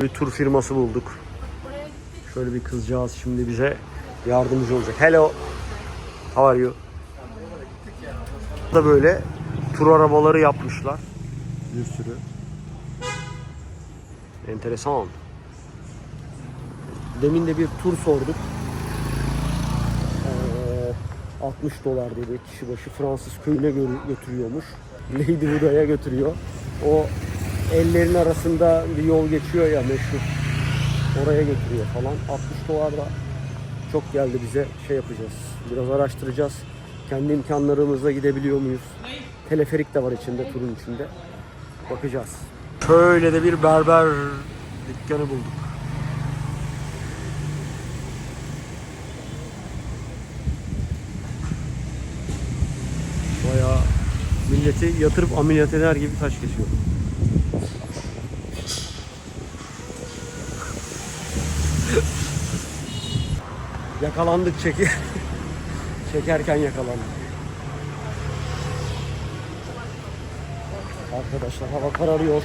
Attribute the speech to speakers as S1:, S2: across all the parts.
S1: Bir tur firması bulduk. Şöyle bir kızcağız şimdi bize yardımcı olacak. Hello. How are you? Da böyle tur arabaları yapmışlar. Bir sürü. Enteresan. Demin de bir tur sorduk. Ee, 60 dolar dedi kişi başı Fransız köyüne gö- götürüyormuş. Lady Buda'ya götürüyor. O ellerin arasında bir yol geçiyor ya meşhur. Oraya götürüyor falan. 60 dolar da çok geldi bize. Şey yapacağız. Biraz araştıracağız. Kendi imkanlarımızla gidebiliyor muyuz? Teleferik de var içinde, turun içinde. Bakacağız. Şöyle de bir berber dükkanı bulduk. Bayağı milleti yatırıp ameliyat eder gibi taş kesiyor. Yakalandık çeki. Çekerken yakalandık. Arkadaşlar hava kararıyor.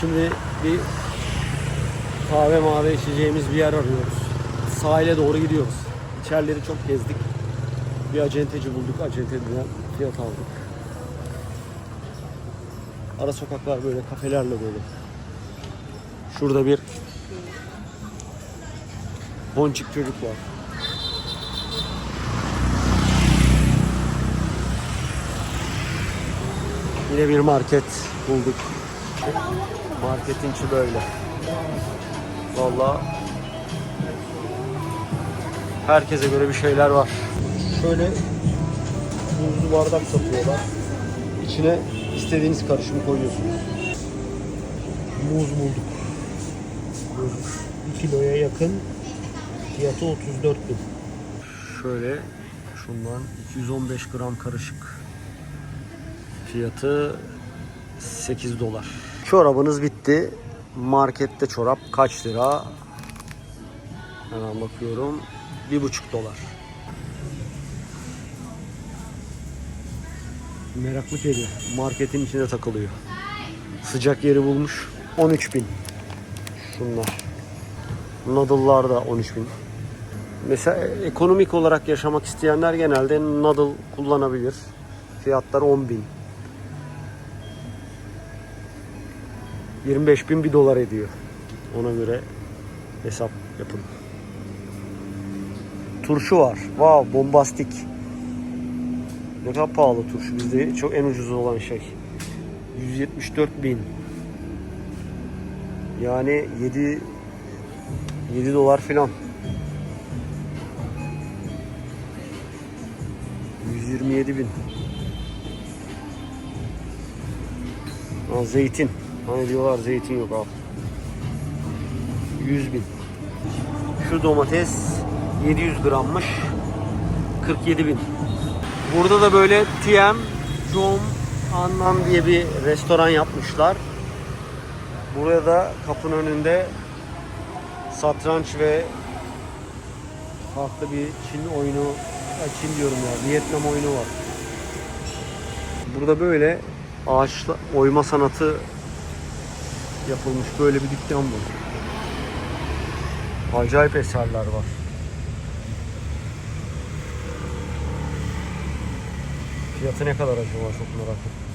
S1: Şimdi bir kahve mavi içeceğimiz bir yer arıyoruz. Sahile doğru gidiyoruz. İçerileri çok gezdik. Bir acenteci bulduk. Acenteden fiyat aldık. Ara sokaklar böyle kafelerle dolu. Şurada bir ponçik çocuk var. Yine bir market bulduk. Marketin içi böyle. Vallahi herkese göre bir şeyler var. Şöyle buzlu bardak satıyorlar. İçine istediğiniz karışımı koyuyorsunuz. Muz bulduk. Muz 1 kiloya yakın. Fiyatı 34 bin. Şöyle şundan 215 gram karışık. Fiyatı 8 dolar. Çorabınız bitti. Markette çorap kaç lira? Hemen bakıyorum. 1,5 dolar. Meraklı kedi. Marketin içinde takılıyor. Sıcak yeri bulmuş. 13 bin. Şunlar. Noodle'lar da 13 bin. Mesela ekonomik olarak yaşamak isteyenler genelde noodle kullanabilir. Fiyatlar 10 bin. 25 bin bir dolar ediyor. Ona göre hesap yapın. Turşu var. Wow, bombastik. Ne kadar pahalı turşu. Bizde çok en ucuz olan şey. 174 bin. Yani 7 7 dolar filan. 127 bin. Aa, zeytin. Hani diyorlar zeytin yok abi. 100 bin. Şu domates 700 grammış. 47 bin. Burada da böyle TM Jom Annan diye bir restoran yapmışlar. Buraya da kapının önünde satranç ve farklı bir Çin oyunu, Çin diyorum ya, Vietnam oyunu var. Burada böyle ağaçla oyma sanatı yapılmış böyle bir dükkan bu. Acayip eserler var. Fiyatı ne kadar acaba çok merak ettim.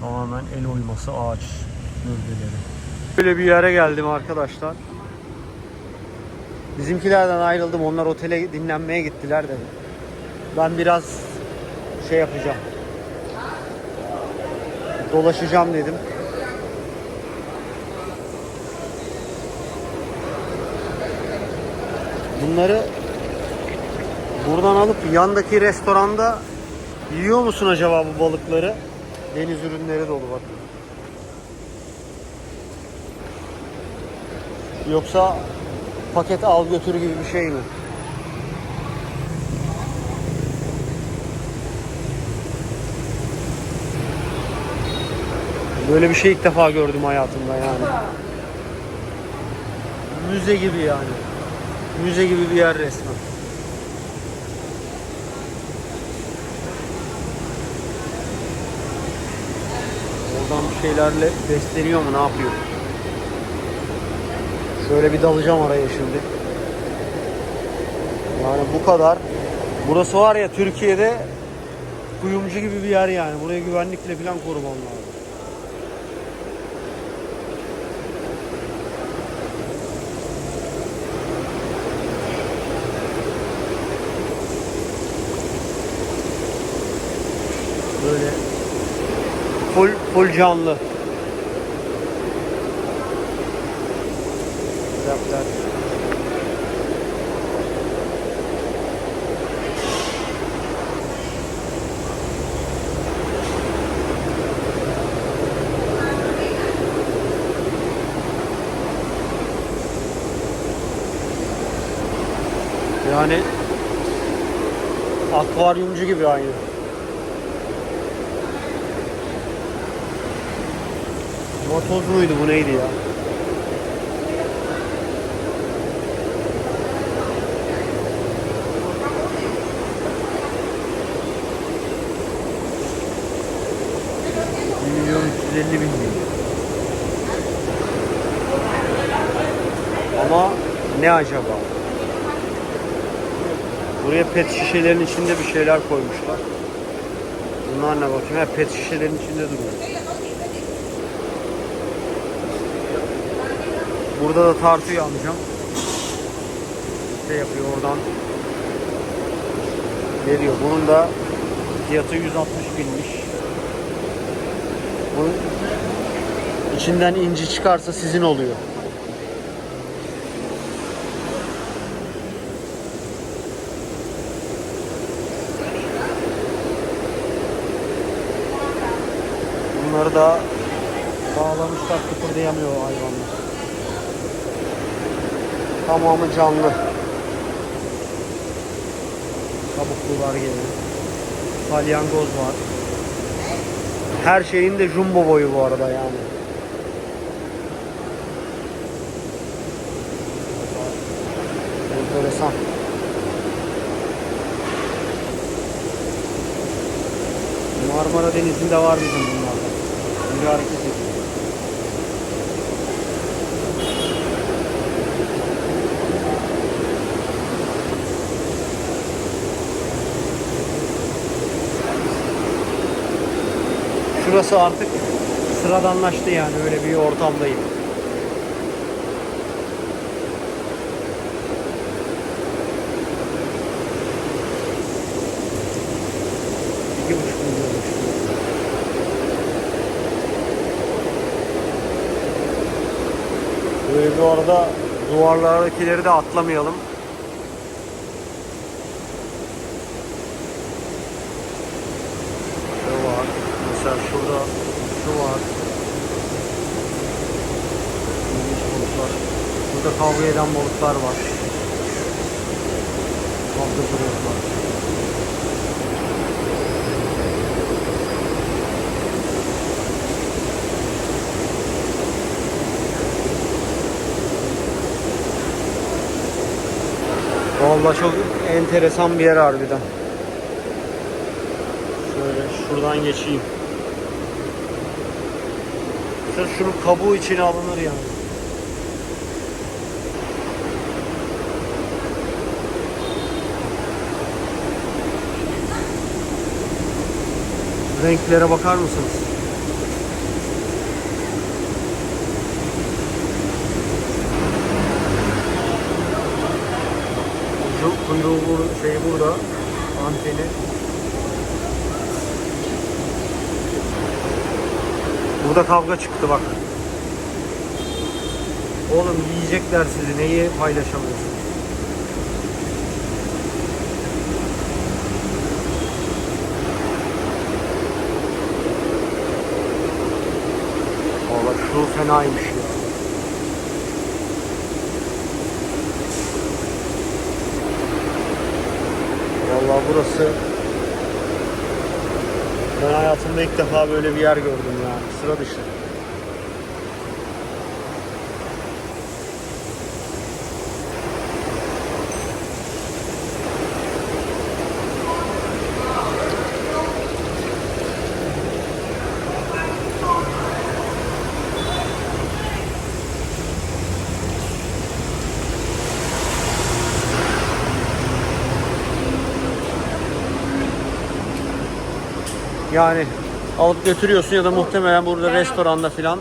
S1: Tamamen el oyması ağaç gövdeleri. Böyle bir yere geldim arkadaşlar. Bizimkilerden ayrıldım. Onlar otele dinlenmeye gittiler dedi. Ben biraz şey yapacağım. Dolaşacağım dedim. Bunları buradan alıp yandaki restoranda yiyor musun acaba bu balıkları? Deniz ürünleri dolu bak. Yoksa paket al götür gibi bir şey mi? Böyle bir şey ilk defa gördüm hayatımda yani. Müze gibi yani. Müze gibi bir yer resmen. Oradan bir şeylerle besleniyor mu ne yapıyor? Şöyle bir dalacağım araya şimdi. Yani bu kadar. Burası var ya Türkiye'de kuyumcu gibi bir yer yani. Buraya güvenlikle falan koruman lazım. Böyle full canlı. Yaptılar. Yani akvaryumcu gibi aynı. Vatoz muydu bu neydi ya? Milyon 350 bin değil. Ama ne acaba? Buraya pet şişelerin içinde bir şeyler koymuşlar. Bunlar ne bakayım? Ha, pet şişelerin içinde duruyor. Burada da tartıyı alacağım. Şey yapıyor oradan. Ne diyor? Bunun da fiyatı 160 binmiş. Bunun içinden inci çıkarsa sizin oluyor. Bunları da bağlamışlar kıpırdayamıyor hayvanlar. Tamamı canlı. Kabuklular gibi. Salyangoz var. Her şeyin de jumbo boyu bu arada yani. Enteresan. Marmara Denizi'nde var bizim bunlardan. Biri hareket ediyor. Şurası artık sıradanlaştı yani öyle bir ortamdayım. İki buçuk milyonmuş. Böyle bu arada duvarlardakileri de atlamayalım. Şu var. Mesela şurada şu var. İlginç balıklar. Burada kavga eden balıklar var. Kavga duruyorlar. Vallahi çok enteresan bir yer harbiden. Şöyle şuradan geçeyim. Sırf şunun kabuğu içine alınır yani. Renklere bakar mısınız? Bur- şeyi burada. Anteni. Burada kavga çıktı bak. Oğlum yiyecekler sizi. Neyi paylaşamıyorsun? Valla şu fenaymış ya. Valla burası ben hayatımda ilk defa böyle bir yer gördüm ya. Sıra dışı. Yani alıp götürüyorsun ya da muhtemelen burada restoranda filan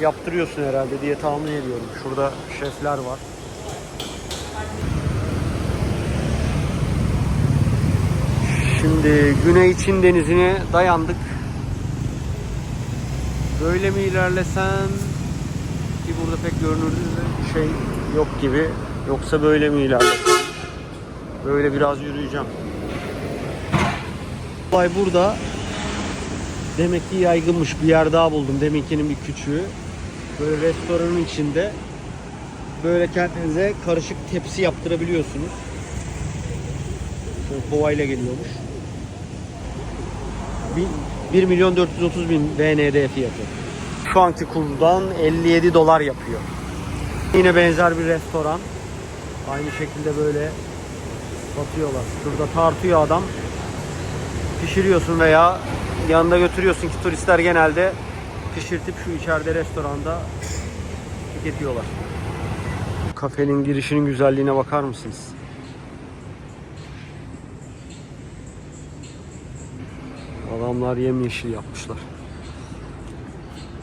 S1: yaptırıyorsun herhalde diye tahmin ediyorum. Şurada şefler var. Şimdi Güney Çin denizine dayandık. Böyle mi ilerlesem ki burada pek görünür bir şey yok gibi. Yoksa böyle mi ilerlesem? Böyle biraz yürüyeceğim. Olay burada. Demek ki yaygınmış. Bir yer daha buldum. Deminkinin bir küçüğü. Böyle restoranın içinde böyle kendinize karışık tepsi yaptırabiliyorsunuz. Şöyle kovayla geliyormuş. 1 milyon 430 bin VND fiyatı. Şu anki kurdan 57 dolar yapıyor. Yine benzer bir restoran. Aynı şekilde böyle satıyorlar. Şurada tartıyor adam. Pişiriyorsun veya yanında götürüyorsun ki turistler genelde pişirtip şu içeride restoranda tüketiyorlar. Kafenin girişinin güzelliğine bakar mısınız? Adamlar yemyeşil yapmışlar.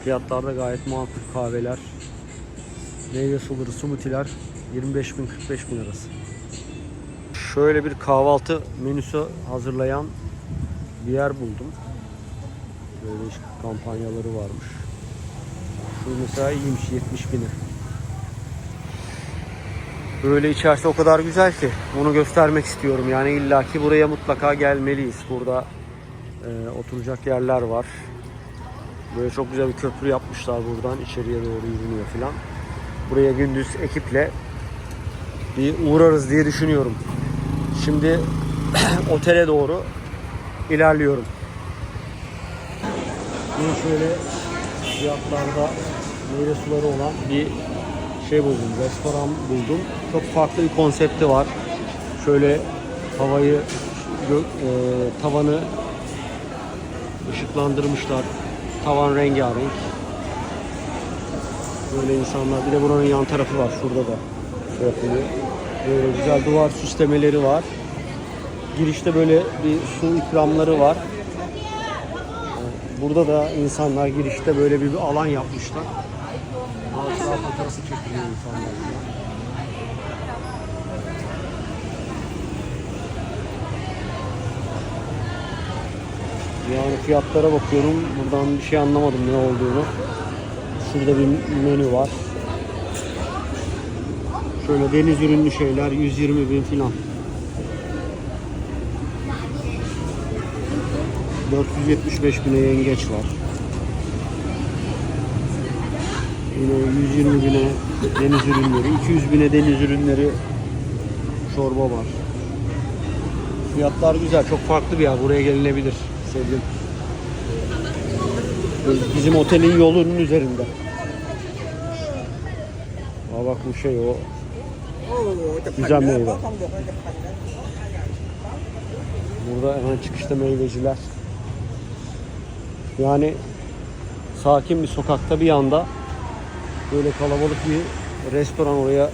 S1: Fiyatlar da gayet makul kahveler. Meyve suları, smoothie'ler 25 bin 45 bin arası. Şöyle bir kahvaltı menüsü hazırlayan bir yer buldum. Böyle kampanyaları varmış. Şu mesela iyiymiş 70 bini. Böyle içerisi o kadar güzel ki bunu göstermek istiyorum. Yani illaki buraya mutlaka gelmeliyiz. Burada e, oturacak yerler var. Böyle çok güzel bir köprü yapmışlar buradan içeriye doğru yürünüyor filan. Buraya gündüz ekiple bir uğrarız diye düşünüyorum. Şimdi otele doğru ilerliyorum. Yine şöyle fiyatlarda meyve suları olan bir şey buldum, restoran buldum. Çok farklı bir konsepti var. Şöyle havayı, e, tavanı ışıklandırmışlar. Tavan rengarenk. Böyle insanlar. Bir de buranın yan tarafı var. Şurada da. Böyle güzel duvar süslemeleri var. Girişte böyle bir su ikramları var. Burada da insanlar girişte böyle bir, bir alan yapmışlar. Hatıra fotoğrafı çekiliyor insanlar. Yani fiyatlara bakıyorum. Buradan bir şey anlamadım ne olduğunu. Şurada bir menü var. Şöyle deniz ürünlü şeyler 120 bin filan. 475 bine yengeç var. Yine 120 bine deniz ürünleri, 200 bine deniz ürünleri çorba var. Fiyatlar güzel, çok farklı bir yer. Buraya gelinebilir. Sevdim. Bizim otelin yolunun üzerinde. Aa bak bu şey o. Güzel meyve. Burada hemen çıkışta meyveciler. Yani sakin bir sokakta bir anda böyle kalabalık bir restoran oraya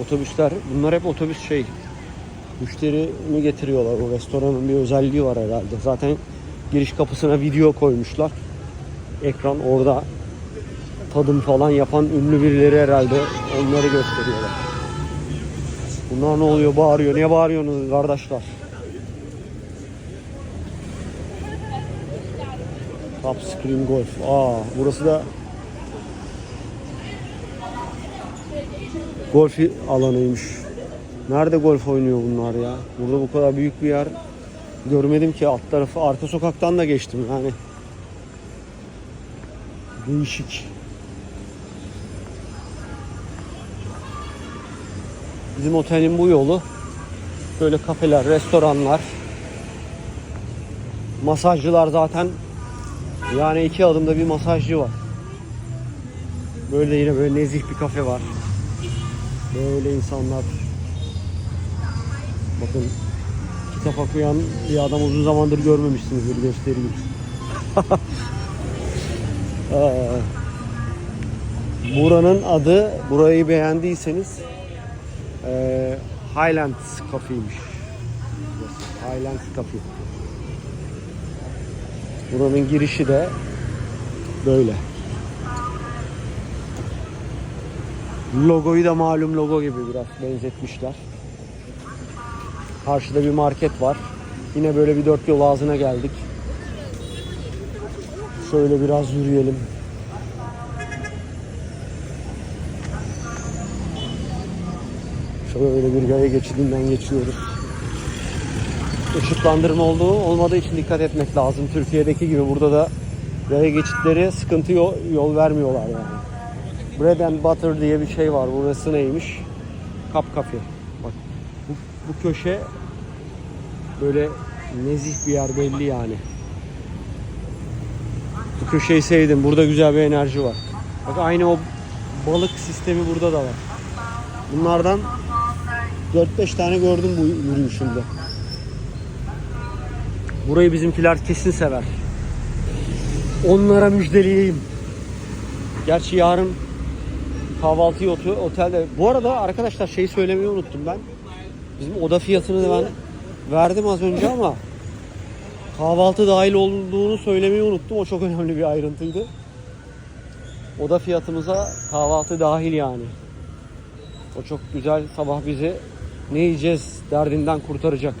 S1: otobüsler. Bunlar hep otobüs şey. Müşterini getiriyorlar. O restoranın bir özelliği var herhalde. Zaten giriş kapısına video koymuşlar. Ekran orada tadım falan yapan ünlü birileri herhalde onları gösteriyorlar. Bunlar ne oluyor bağırıyor. Niye bağırıyorsunuz kardeşler? Screen Golf. Aa, burası da golf alanıymış. Nerede golf oynuyor bunlar ya? Burada bu kadar büyük bir yer görmedim ki alt tarafı arka sokaktan da geçtim yani. Değişik. Bizim otelin bu yolu böyle kafeler, restoranlar, masajcılar zaten yani iki adımda bir masajcı var. Böyle yine böyle nezih bir kafe var. Böyle insanlar. Bakın kitap okuyan bir adam uzun zamandır görmemişsinizdir göstereyim. Aa, Buranın adı, burayı beğendiyseniz eee Highlands Cafe'ymiş. Highlands Cafe. Buranın girişi de böyle. Logoyu da malum logo gibi biraz benzetmişler. Karşıda bir market var. Yine böyle bir dört yol ağzına geldik. Şöyle biraz yürüyelim. Şöyle bir yaya geçidinden geçiyoruz. Işıklandırma olduğu olmadığı için dikkat etmek lazım. Türkiye'deki gibi burada da yaya geçitleri sıkıntı yol, yol vermiyorlar yani. Bread and Butter diye bir şey var. Burası neymiş? Kap kafe. Bak bu, bu köşe böyle nezih bir yer belli yani. Bu köşeyi sevdim. Burada güzel bir enerji var. Bak aynı o balık sistemi burada da var. Bunlardan 4-5 tane gördüm bu yürüyüşümde. Burayı bizimkiler kesin sever. Onlara müjdeleyeyim. Gerçi yarın kahvaltıyı otu- otelde. Bu arada arkadaşlar şeyi söylemeyi unuttum ben. Bizim oda fiyatını da ben verdim az önce ama kahvaltı dahil olduğunu söylemeyi unuttum. O çok önemli bir ayrıntıydı. Oda fiyatımıza kahvaltı dahil yani. O çok güzel sabah bizi ne yiyeceğiz derdinden kurtaracak.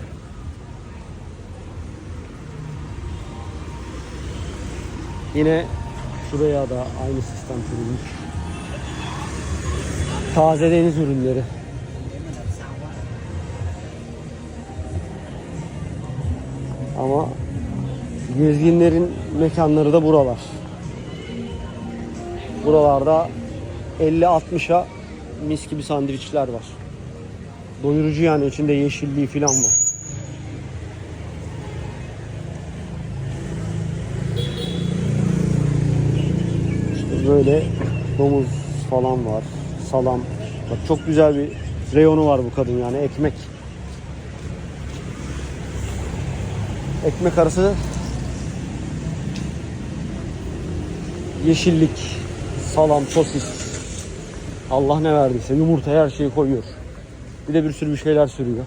S1: Yine şuraya da aynı sistem kurulmuş. Taze deniz ürünleri. Ama gezginlerin mekanları da buralar. Buralarda 50-60'a mis gibi sandviçler var. Doyurucu yani içinde yeşilliği falan var. Böyle domuz falan var. Salam. Bak çok güzel bir reyonu var bu kadın yani ekmek. Ekmek arası yeşillik, salam, sosis. Allah ne verdiyse yumurta her şeyi koyuyor. Bir de bir sürü bir şeyler sürüyor.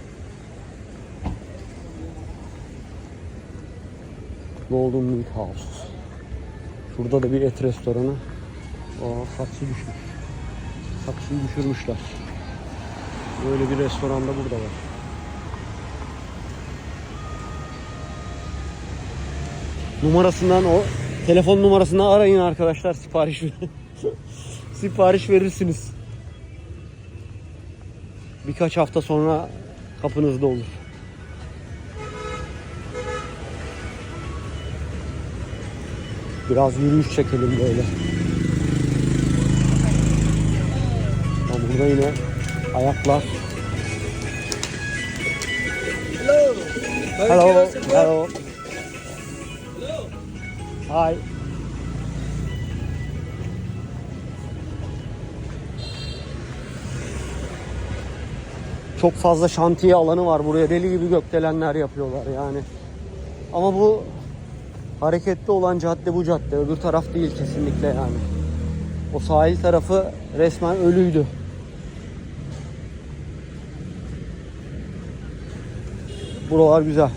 S1: Golden Meat House. Şurada da bir et restoranı. Aa, saksı düşmüş. Saksıyı düşürmüşler. Böyle bir restoran da burada var. Numarasından o telefon numarasından arayın arkadaşlar sipariş sipariş verirsiniz. Birkaç hafta sonra kapınızda olur. Biraz yürüyüş çekelim böyle. Burada yine ayaklar. Hello. Hello. Hi. Çok fazla şantiye alanı var buraya. Deli gibi gökdelenler yapıyorlar yani. Ama bu hareketli olan cadde bu cadde. Öbür taraf değil kesinlikle yani. O sahil tarafı resmen ölüydü. Buralar güzel.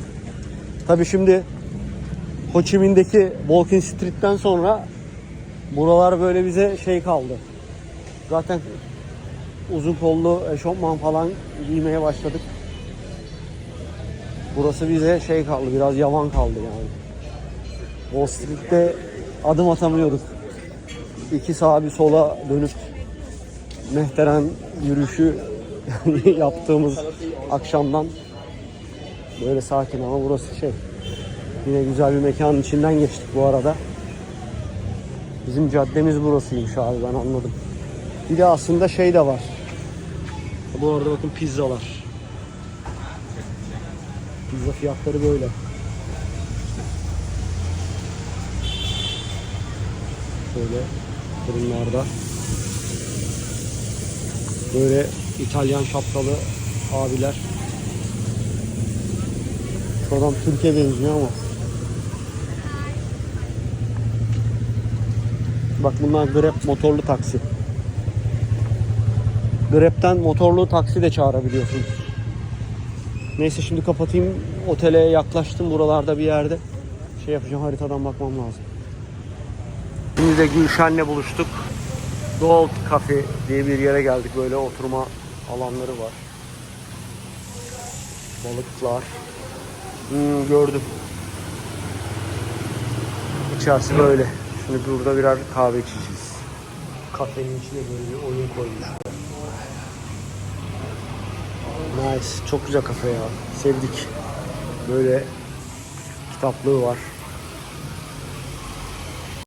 S1: Tabi şimdi Ho Chi Minh'deki Walking Street'ten sonra buralar böyle bize şey kaldı. Zaten uzun kollu eşofman falan giymeye başladık. Burası bize şey kaldı, biraz yavan kaldı yani. Wall Street'te adım atamıyorduk. İki sağa bir sola dönüp mehteren yürüyüşü yaptığımız akşamdan böyle sakin ama burası şey yine güzel bir mekanın içinden geçtik bu arada. Bizim caddemiz burasıymış abi ben anladım. Bir de aslında şey de var. Bu arada bakın pizzalar. Pizza fiyatları böyle. Şöyle fırınlarda. Böyle İtalyan şapkalı abiler. Adam Türkiye benziyor ama. Bak bunlar Grab motorlu taksi. Grab'den motorlu taksi de çağırabiliyorsunuz. Neyse şimdi kapatayım. Otele yaklaştım buralarda bir yerde. şey yapacağım haritadan bakmam lazım. Şimdi de Gülşen'le buluştuk. Gold Cafe diye bir yere geldik. Böyle oturma alanları var. Balıklar. Hmm, gördüm. İçerisi böyle. Şimdi burada birer kahve içeceğiz. Kafenin içine böyle bir oyun koymuşlar. Nice. Çok güzel kafe ya. Sevdik. Böyle kitaplığı var.